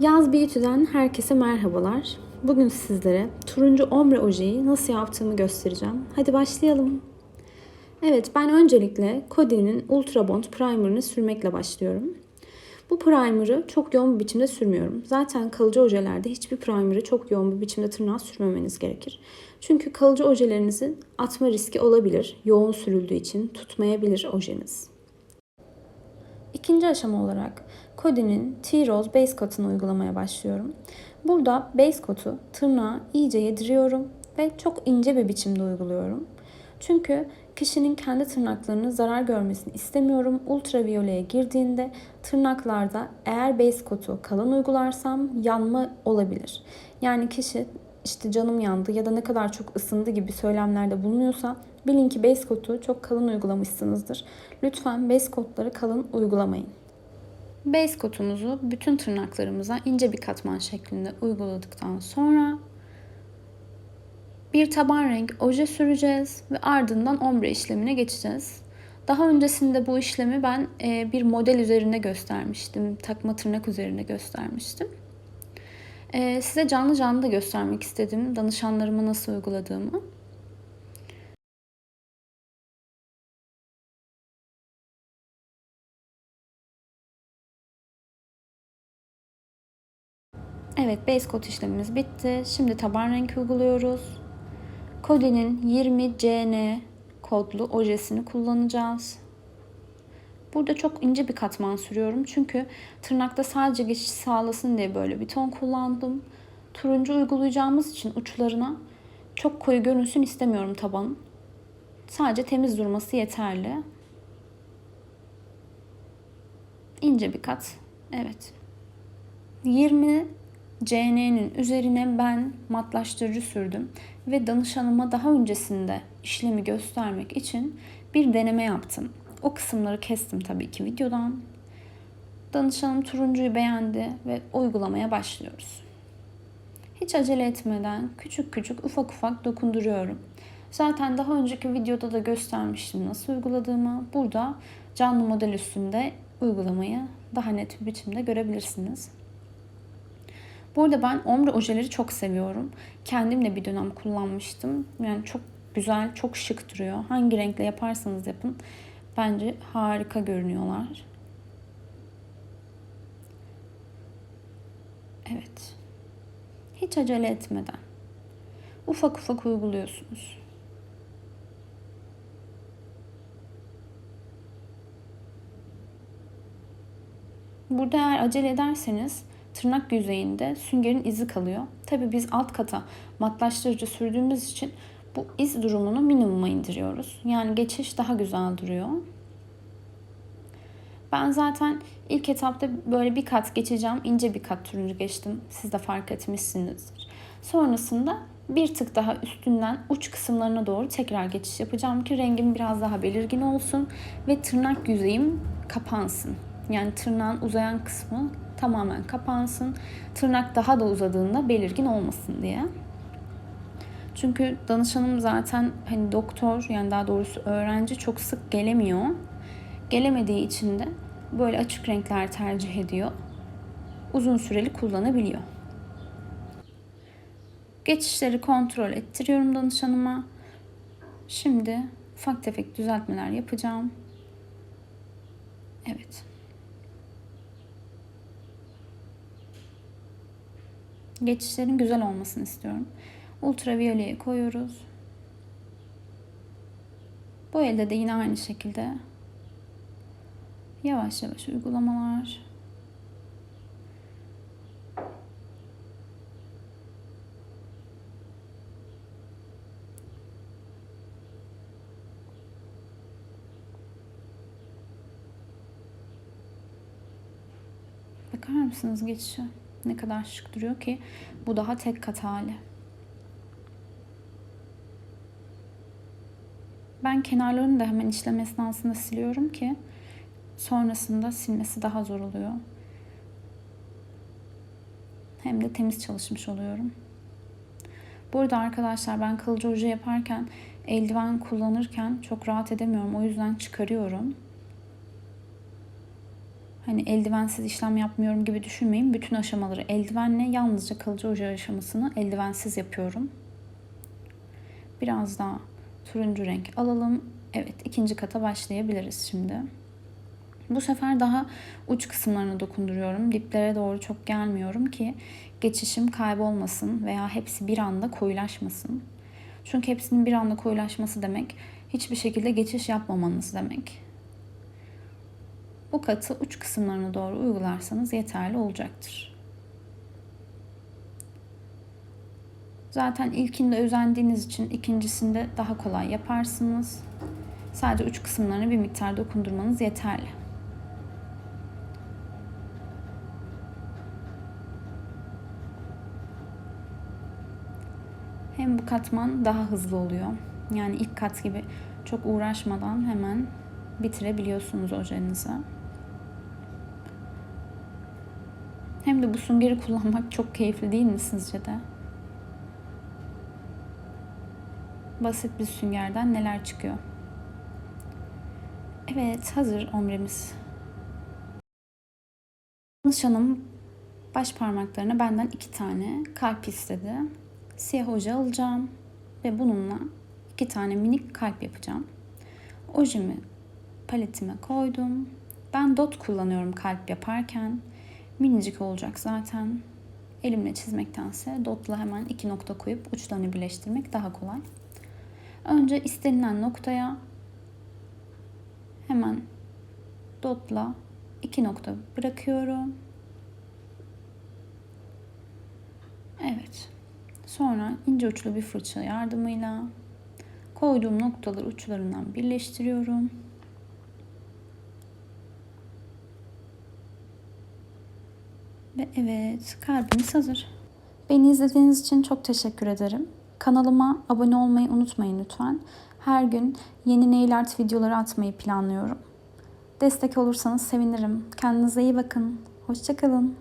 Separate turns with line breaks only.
Yaz Beauty'den herkese merhabalar. Bugün sizlere turuncu ombre ojeyi nasıl yaptığımı göstereceğim. Hadi başlayalım. Evet ben öncelikle Coty'nin Ultra Bond Primer'ını sürmekle başlıyorum. Bu primer'ı çok yoğun bir biçimde sürmüyorum. Zaten kalıcı ojelerde hiçbir primer'ı çok yoğun bir biçimde tırnağa sürmemeniz gerekir. Çünkü kalıcı ojelerinizin atma riski olabilir. Yoğun sürüldüğü için tutmayabilir ojeniz. İkinci aşama olarak Cody'nin T-Rose Base Coat'ını uygulamaya başlıyorum. Burada Base Coat'u tırnağa iyice yediriyorum ve çok ince bir biçimde uyguluyorum. Çünkü kişinin kendi tırnaklarının zarar görmesini istemiyorum. Ultraviyoleye girdiğinde tırnaklarda eğer base coat'u kalın uygularsam yanma olabilir. Yani kişi işte canım yandı ya da ne kadar çok ısındı gibi söylemlerde bulunuyorsa bilin ki base coat'u çok kalın uygulamışsınızdır. Lütfen base coat'ları kalın uygulamayın. Base coat'umuzu bütün tırnaklarımıza ince bir katman şeklinde uyguladıktan sonra bir taban renk oje süreceğiz ve ardından ombre işlemine geçeceğiz. Daha öncesinde bu işlemi ben e, bir model üzerinde göstermiştim. Takma tırnak üzerinde göstermiştim. E, size canlı canlı da göstermek istedim danışanlarıma nasıl uyguladığımı. Evet base coat işlemimiz bitti. Şimdi taban renk uyguluyoruz. Cody'nin 20 CN kodlu ojesini kullanacağız. Burada çok ince bir katman sürüyorum. Çünkü tırnakta sadece geçiş sağlasın diye böyle bir ton kullandım. Turuncu uygulayacağımız için uçlarına çok koyu görünsün istemiyorum tabanın. Sadece temiz durması yeterli. İnce bir kat. Evet. 20 CN'nin üzerine ben matlaştırıcı sürdüm ve danışanıma daha öncesinde işlemi göstermek için bir deneme yaptım. O kısımları kestim tabii ki videodan. Danışanım turuncuyu beğendi ve uygulamaya başlıyoruz. Hiç acele etmeden küçük küçük ufak ufak dokunduruyorum. Zaten daha önceki videoda da göstermiştim nasıl uyguladığımı. Burada canlı model üstünde uygulamayı daha net bir biçimde görebilirsiniz. Bu arada ben ombre ojeleri çok seviyorum. Kendim de bir dönem kullanmıştım. Yani çok güzel, çok şık duruyor. Hangi renkle yaparsanız yapın. Bence harika görünüyorlar. Evet. Hiç acele etmeden. Ufak ufak uyguluyorsunuz. Burada eğer acele ederseniz tırnak yüzeyinde süngerin izi kalıyor. Tabi biz alt kata matlaştırıcı sürdüğümüz için bu iz durumunu minimuma indiriyoruz. Yani geçiş daha güzel duruyor. Ben zaten ilk etapta böyle bir kat geçeceğim. ince bir kat turuncu geçtim. Siz de fark etmişsinizdir. Sonrasında bir tık daha üstünden uç kısımlarına doğru tekrar geçiş yapacağım ki rengim biraz daha belirgin olsun ve tırnak yüzeyim kapansın. Yani tırnağın uzayan kısmı tamamen kapansın. Tırnak daha da uzadığında belirgin olmasın diye. Çünkü danışanım zaten hani doktor yani daha doğrusu öğrenci çok sık gelemiyor. Gelemediği için de böyle açık renkler tercih ediyor. Uzun süreli kullanabiliyor. Geçişleri kontrol ettiriyorum danışanıma. Şimdi ufak tefek düzeltmeler yapacağım. Evet. Geçişlerin güzel olmasını istiyorum. Ultraviyoleye koyuyoruz. Bu elde de yine aynı şekilde yavaş yavaş uygulamalar. Bakar mısınız geçişe? Ne kadar şık duruyor ki bu daha tek kat hali. Ben kenarlarını da hemen işlem esnasında siliyorum ki sonrasında silmesi daha zor oluyor. Hem de temiz çalışmış oluyorum. Bu arada arkadaşlar ben kalıcı oje yaparken eldiven kullanırken çok rahat edemiyorum. O yüzden çıkarıyorum. Hani eldivensiz işlem yapmıyorum gibi düşünmeyin. Bütün aşamaları eldivenle yalnızca kalıcı oje aşamasını eldivensiz yapıyorum. Biraz daha turuncu renk alalım. Evet ikinci kata başlayabiliriz şimdi. Bu sefer daha uç kısımlarına dokunduruyorum. Diplere doğru çok gelmiyorum ki geçişim kaybolmasın veya hepsi bir anda koyulaşmasın. Çünkü hepsinin bir anda koyulaşması demek hiçbir şekilde geçiş yapmamanız demek. Bu katı uç kısımlarına doğru uygularsanız yeterli olacaktır. Zaten ilkinde özendiğiniz için ikincisinde daha kolay yaparsınız. Sadece uç kısımlarına bir miktar dokundurmanız yeterli. Hem bu katman daha hızlı oluyor. Yani ilk kat gibi çok uğraşmadan hemen bitirebiliyorsunuz ojenizi. Hem de bu süngeri kullanmak çok keyifli değil mi sizce de? Basit bir süngerden neler çıkıyor? Evet, hazır omremiz. Nişanım baş parmaklarına benden iki tane kalp istedi. Siyah oje alacağım ve bununla iki tane minik kalp yapacağım. Ojemi paletime koydum. Ben dot kullanıyorum kalp yaparken. Minicik olacak zaten. Elimle çizmektense dotla hemen iki nokta koyup uçlarını birleştirmek daha kolay. Önce istenilen noktaya hemen dotla iki nokta bırakıyorum. Evet. Sonra ince uçlu bir fırça yardımıyla koyduğum noktaları uçlarından birleştiriyorum. Ve evet, kalbimiz hazır. Beni izlediğiniz için çok teşekkür ederim. Kanalıma abone olmayı unutmayın lütfen. Her gün yeni nail art videoları atmayı planlıyorum. Destek olursanız sevinirim. Kendinize iyi bakın. Hoşçakalın.